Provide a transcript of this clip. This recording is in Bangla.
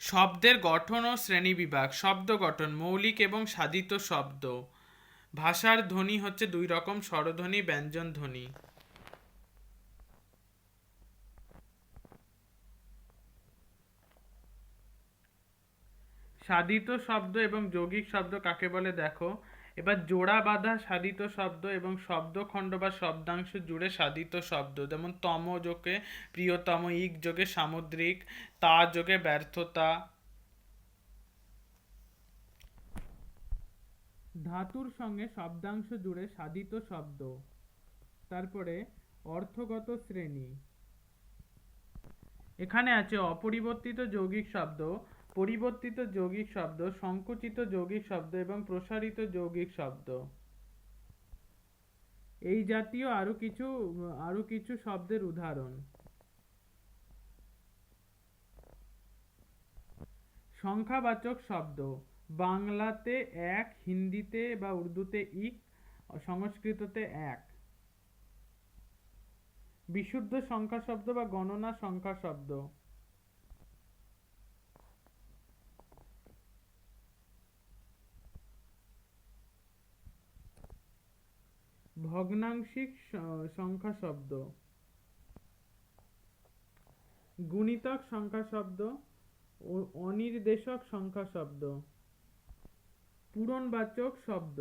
শব্দের গঠন ও শ্রেণীবিভাগ শব্দ গঠন, মৌলিক এবং সাধিত শব্দ। ভাষার ধ্বনি হচ্ছে দুই রকম, স্বরধ্বনি, ব্যঞ্জন ধ্বনি। সাধিত শব্দ এবং যৌগিক শব্দ কাকে বলে? দেখো এবার জোড়া বাঁধা সাধিত শব্দ এবং শব্দখণ্ড বা শব্দাংশ জুড়ে সাধিত শব্দ। যেমন তম যোগে প্রিয়তম, ইক যোগে সামুদ্রিক, তা যোগে ব্যর্থতা। ধাতুর সঙ্গে শব্দাংশ জুড়ে সাধিত শব্দ। তারপরে অর্থগত শ্রেণি। এখানে আছে অপরিবর্তিত যৌগিক শব্দ পরিবর্তিত যৌগিক শব্দ, সংকুচিত যৌগিক শব্দ এবং প্রসারিত যৌগিক শব্দ। এই জাতীয় আরও কিছু আরও কিছু শব্দের উদাহরণ। সংখ্যাবাচক শব্দ। বাংলাতে এক, হিন্দিতে বা উর্দুতে ইক, সংস্কৃততে এক। বিশুদ্ধ সংখ্যা শব্দ বা গণনা সংখ্যা শব্দ ভগ্নাংশিক সংখ্যা শব্দ। গুণিতক সংখ্যা শব্দ ও অনির্দেশক সংখ্যা শব্দ। পূরণবাচক শব্দ।